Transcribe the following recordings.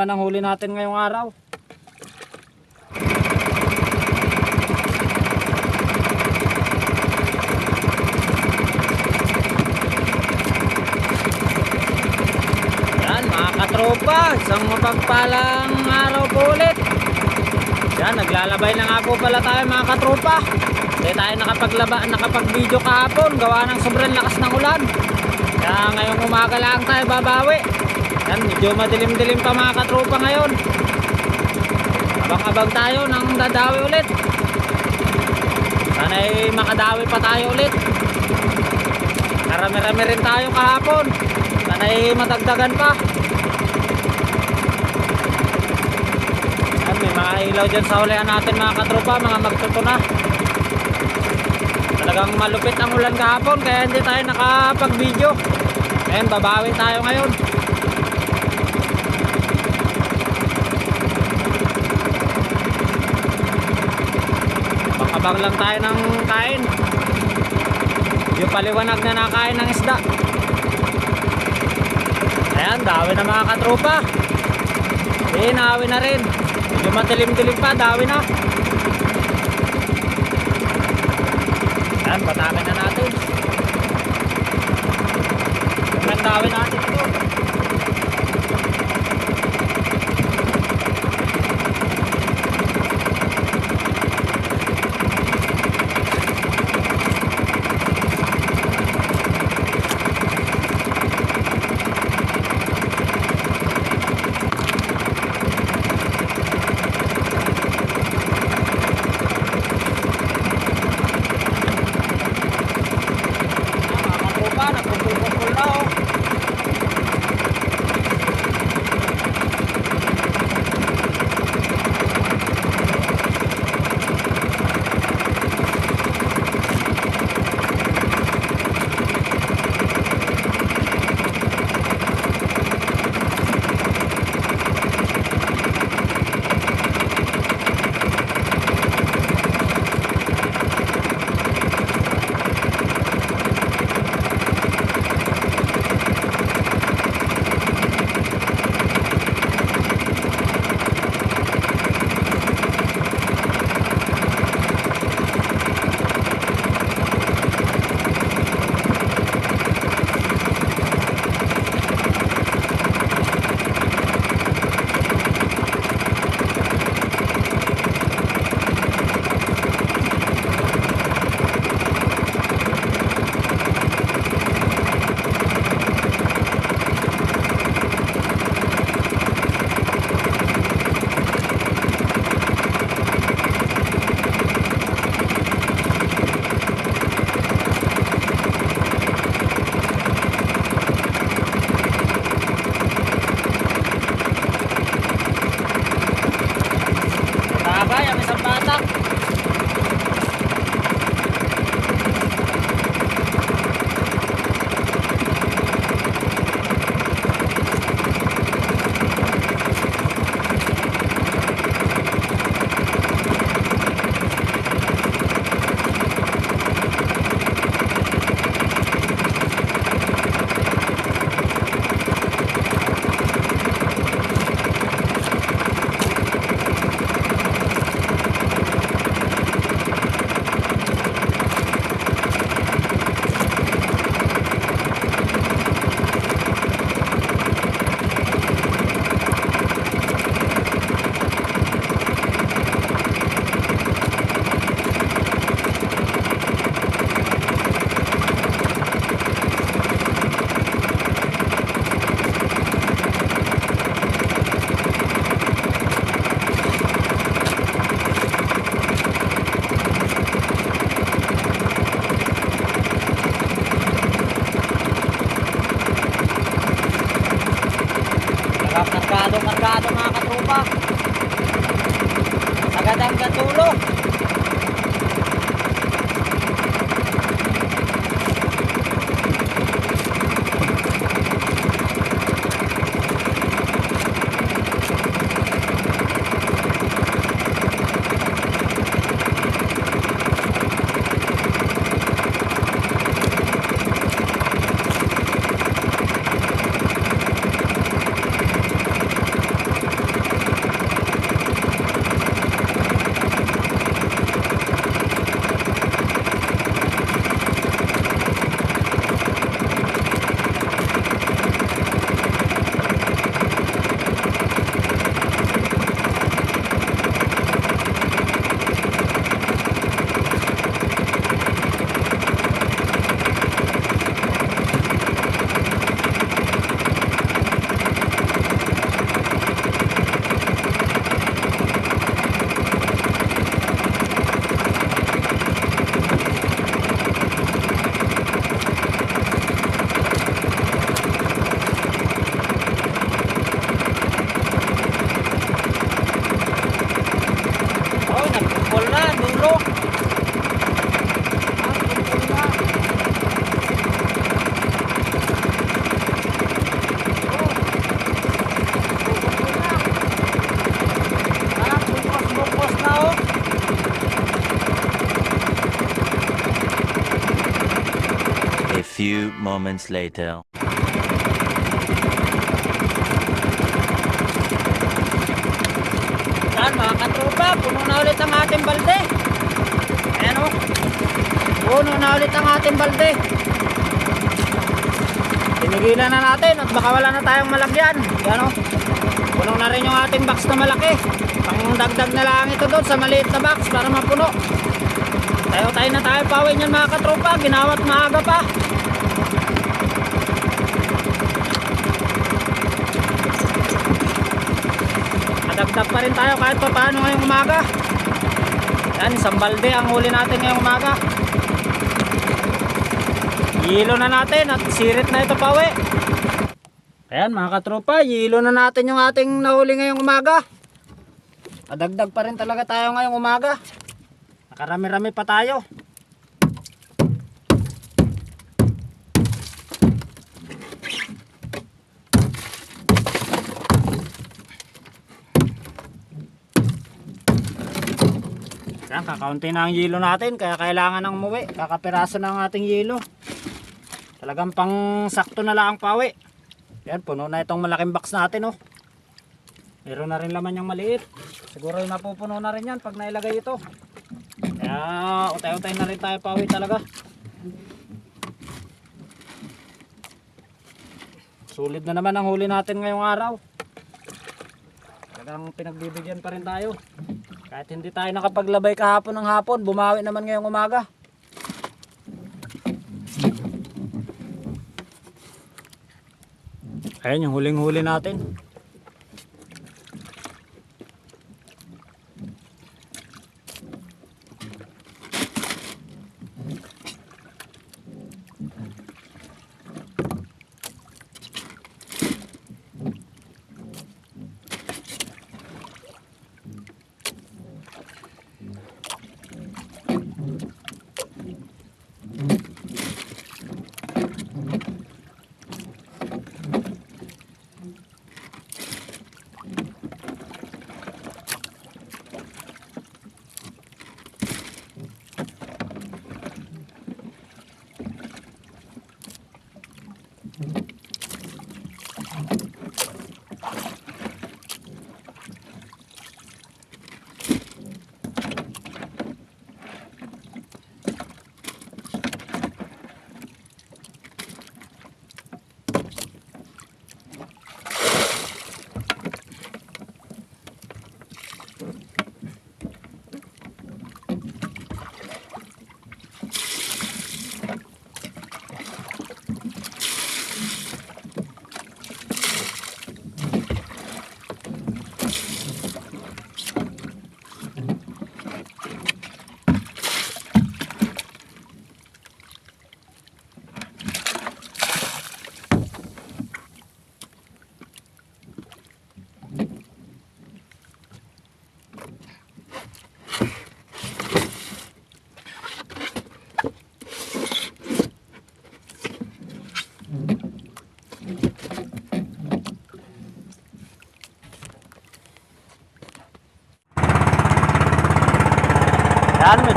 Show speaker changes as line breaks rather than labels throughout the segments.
naman ang huli natin ngayong araw. Yan mga katropa, isang mapagpalang araw po ulit. Yan, naglalabay na nga po pala tayo mga katropa. Hindi tayo nakapaglaba, nakapag-video kahapon, gawa ng sobrang lakas ng ulan. Kaya ngayong umaga lang tayo babawi. Yan, medyo madilim-dilim pa mga katropa ngayon. Abang-abang tayo ng dadawi ulit. Sana'y makadawi pa tayo ulit. Karami-rami rin tayo kahapon. Sana'y madagdagan pa. Yan, may mga ilaw dyan sa hulihan natin mga katropa, mga magtutuna. Talagang malupit ang ulan kahapon kaya hindi tayo nakapag-video. Ngayon, babawi tayo ngayon. Abang lang tayo ng kain. Yung paliwanag na nakain ng isda. Ayan, dawi na mga katropa. Eh, nawi na rin. Medyo matilim-tilim pa, dawi na. Ayan, patakin na natin. Ang dawi natin ito.
Few moments later.
Yan mga katropa, puno na ulit ang ating balde. Ayan o. Puno na ulit ang ating balde. Tinigilan na natin at baka wala na tayong malagyan. Yan o. Puno na rin yung ating box na malaki. Pang dagdag na lang ito doon sa maliit na box para mapuno. Tayo tayo na tayo pawin yan mga katropa. Ginawat maaga pa. Madagdag pa rin tayo kahit pa paano ngayong umaga. Yan, isang balde ang huli natin ngayong umaga. Yilo na natin at sirit na ito pa uwi. Ayan mga katropa, yilo na natin yung ating nahuli ngayong umaga. Madagdag pa rin talaga tayo ngayong umaga. Nakarami-rami pa tayo. Yan, kakaunti na ang yelo natin, kaya kailangan ng umuwi. Kakapiraso na ang ating yelo. Talagang pang sakto na lang ang pawi. Yan, puno na itong malaking box natin, oh. Meron na rin laman yung maliit. Siguro yung napupuno na rin yan pag nailagay ito. Kaya, utay-utay na rin tayo pawi talaga. Sulit na naman ang huli natin ngayong araw. Talagang pinagbibigyan pa rin tayo. Kahit hindi tayo nakapaglabay kahapon ng hapon, bumawi naman ngayong umaga. Ayan yung huling-huli natin.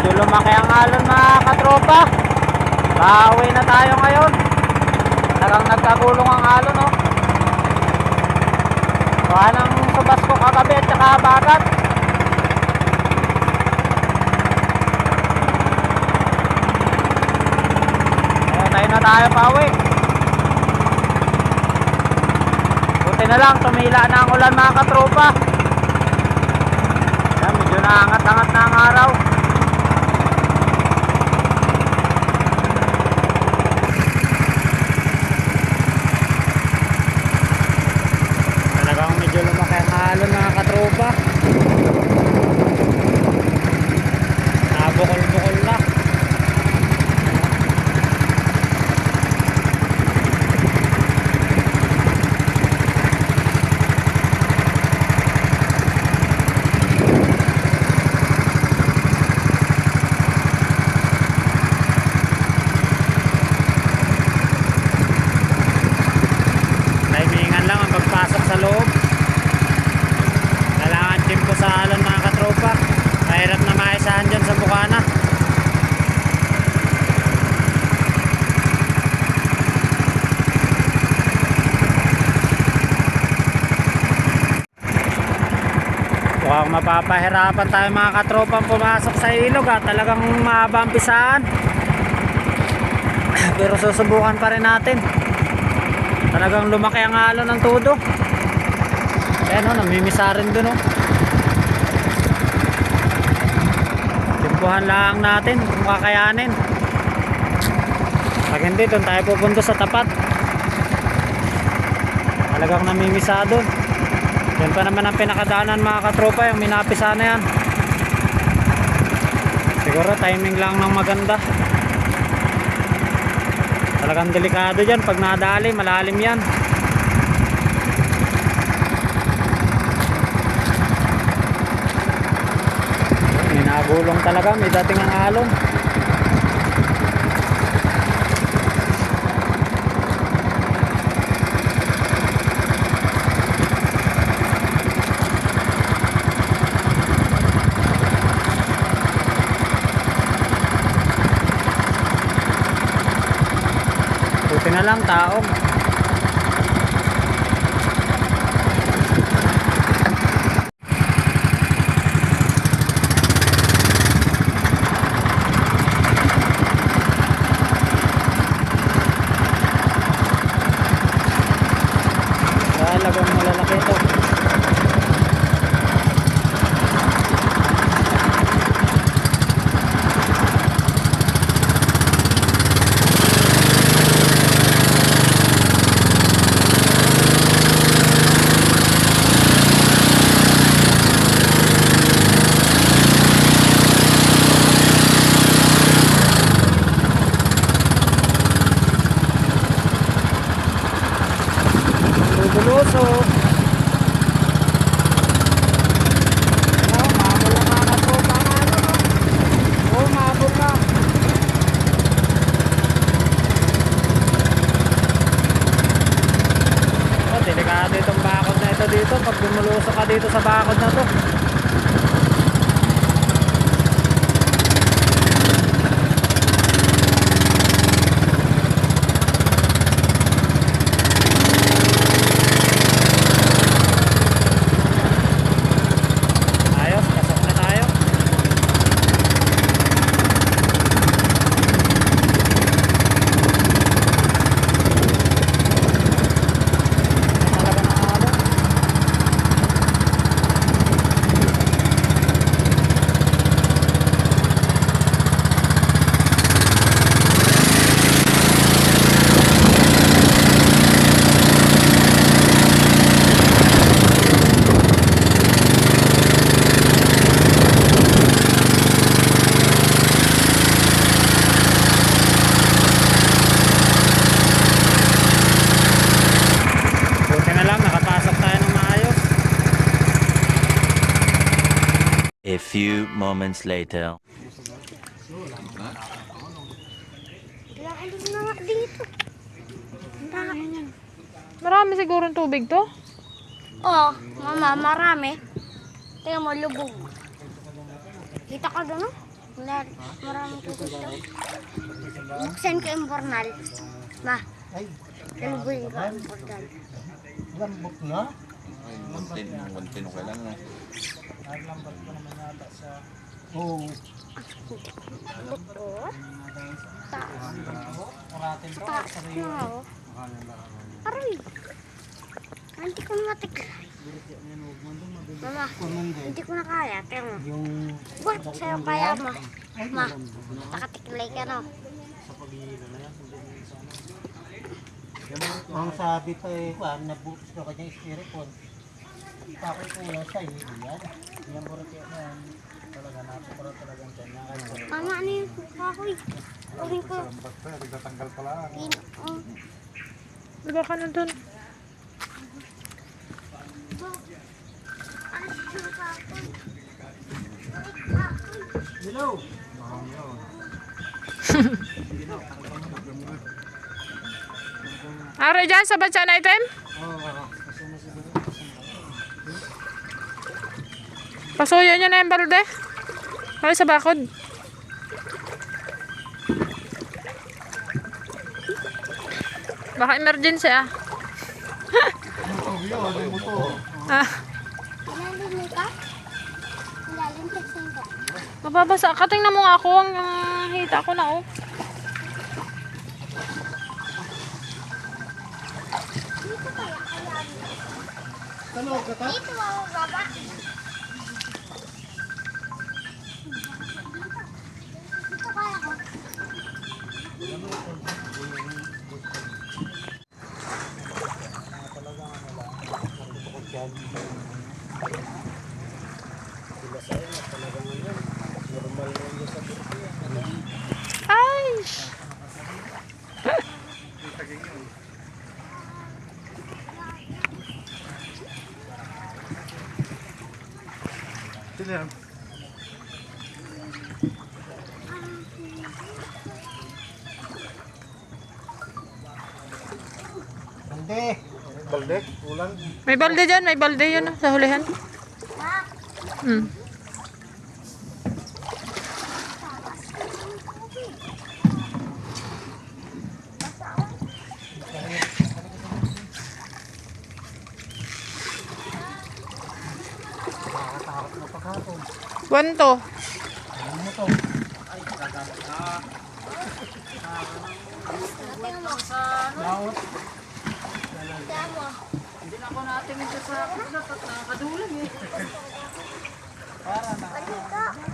Medyo lumaki ang alon mga katropa. Bawi na tayo ngayon. Talagang nagkagulong ang alon, no? Kuha ng subas ko kagabi at saka bagat. Kaya tayo na tayo pauwi. Buti na lang, tumila na ang ulan mga katropa. Medyo naangat-angat na ang araw. Talagang medyo lumaki ang alon mga katropa. Nabukol-bukol na. Timingan lang ang pagpasok sa loob. Kailangan timpo sa alon mga katropa. Mahirap na maisahan dyan sa bukana. Mapapahirapan tayo mga katropang pumasok sa ilog at talagang mahaba. Pero susubukan pa rin natin. Talagang lumaki ang alon ng tudo. Ayan o, namimisa rin dun o. Timpuhan lang natin kung kakayanin. Pag hindi, doon tayo pupunta sa tapat. Talagang namimisa doon. Yan pa naman ang pinakadaanan mga katropa, yung minapisa na yan. Siguro timing lang ng maganda. Talagang delikado dyan. Pag nadali, malalim yan. May nagulong talaga. May dating ang alon. Lang tao. Talagang malalaki ito. Bubuloso. Oh, mabol na mga katropa na ano, no? Oh, mabol na. Oh, delikado itong bakod na ito dito. Bumuloso ka dito sa bakod na to. Ayos, pasok na tayo. Talaga na alon. Buti na lang, nakapasok tayo ng maayos.
A few moments later.
Alis na nga dito. Ang
Marami siguro tubig to.
Oh, mama, marami. Tingnan mo, lubog. Kita ka doon, no? Wala, maraming tubig doon. Buksan ko yung pornal. Ma, lalubugin ko yung pornal.
Lambot na?
Wantin, wantin okay lang. No?
Oo.
Buto. Taas. Taas na, oh. Aray. Hindi ko na matiklay. Mama, hindi ko na kaya. Tingnan mo. Ba't sa'yo kaya mo? Ma, nakatiklay ka, no?
ang sabi pa eh, kuan, nabutos na kanya espiripon. Bakit ko wala sa hindi yan? Yan ko rin yan. Talaga ko rin talagang dyan. Nakakaya.
Mama, ano yung kahoy? Uwin ko.
Nagtatanggal pala.
Diba ka na dun?
Hello!
Are dyan sa bansa na item?
Oo. Kasi na siguro.
Pasuyo nyo na yung balde. Ay, sa bakod. Baka emergency ah. Ah.
Mo ka?
Mababasa. Katingnan mo nga ako. Ang ah, hita ko na oh.
Dito mga baba. Dito kaya ko.
Ay!
Balde. Balde, ulan.
May balde dyan. May balde yun oh, sa hulihan. Hmm. Wanto.
Bawat.
Damo.
Hindi na ako natin ito sa nakakadulan eh.
Palika. Lagyan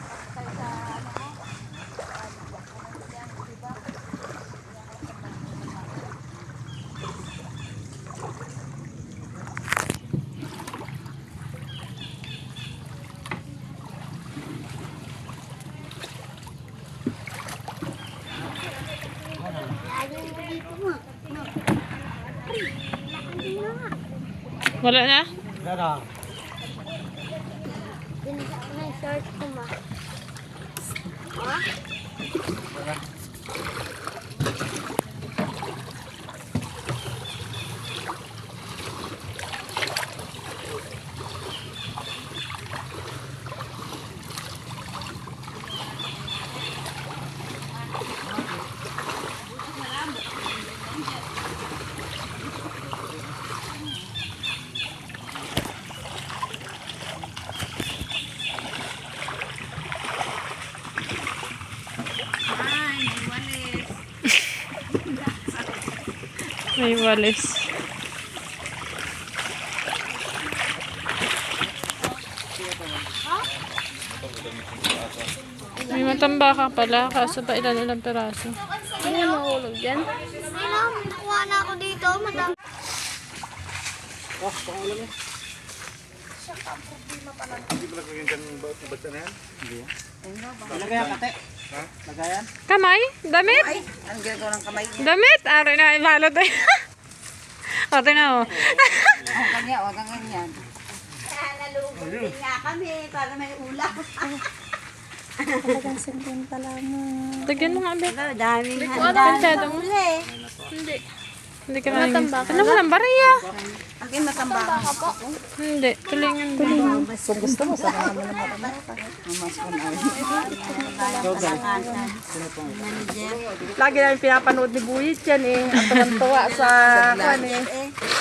Wala na?
Gara.
Ganda
May walis. May matamba ka pala, kaso pa ilan ilang peraso.
Hindi na mahulog dyan. Hindi na, nakuha na ako dito. Madami.
Lagayan kate. Lagayan.
Kamay? Damit?
Anong ginagawa ng kamay?
Damit? Ari na, ibalot eh. Ate na oh.
Ang kanya, wag kang ganyan.
Nalugod nga kami para may ulam.
Dagyan mo nga, Bek.
Daming
Masyado mo. Hindi. Hindi ka na Ano mo lang, bariya?
Akin matamba ka po.
Hindi, tulingan mo.
Kung gusto mo, sa mo naman. Mas ko na.
Lagi namin pinapanood ni Buyit yan eh. At tuwan-tuwa sa kwan eh.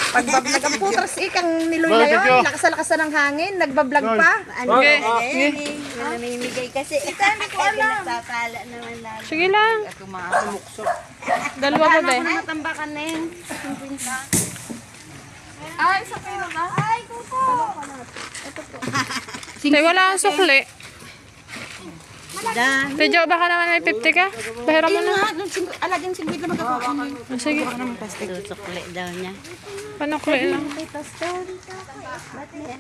Pagbablog ang putras eh, kang niloy na yun. Lakas-lakas na ng hangin, nagbablog pa.
Ano
Okay.
ba eh? Namimigay kasi. Hindi ko alam. Pinagpapala naman lalo.
Sige lang.
Tumakamukso.
Dalawa pa ba?
Matambakan na yun.
Ay, sa kayo ba?
Ay, kuko.
Tay, wala kang sukli. Pedyo, baka naman may 50 ka? Bahira mo na.
Alagang singgit na magkakawa.
Ah, Sige,
Susukli daw niya.
panukli lang.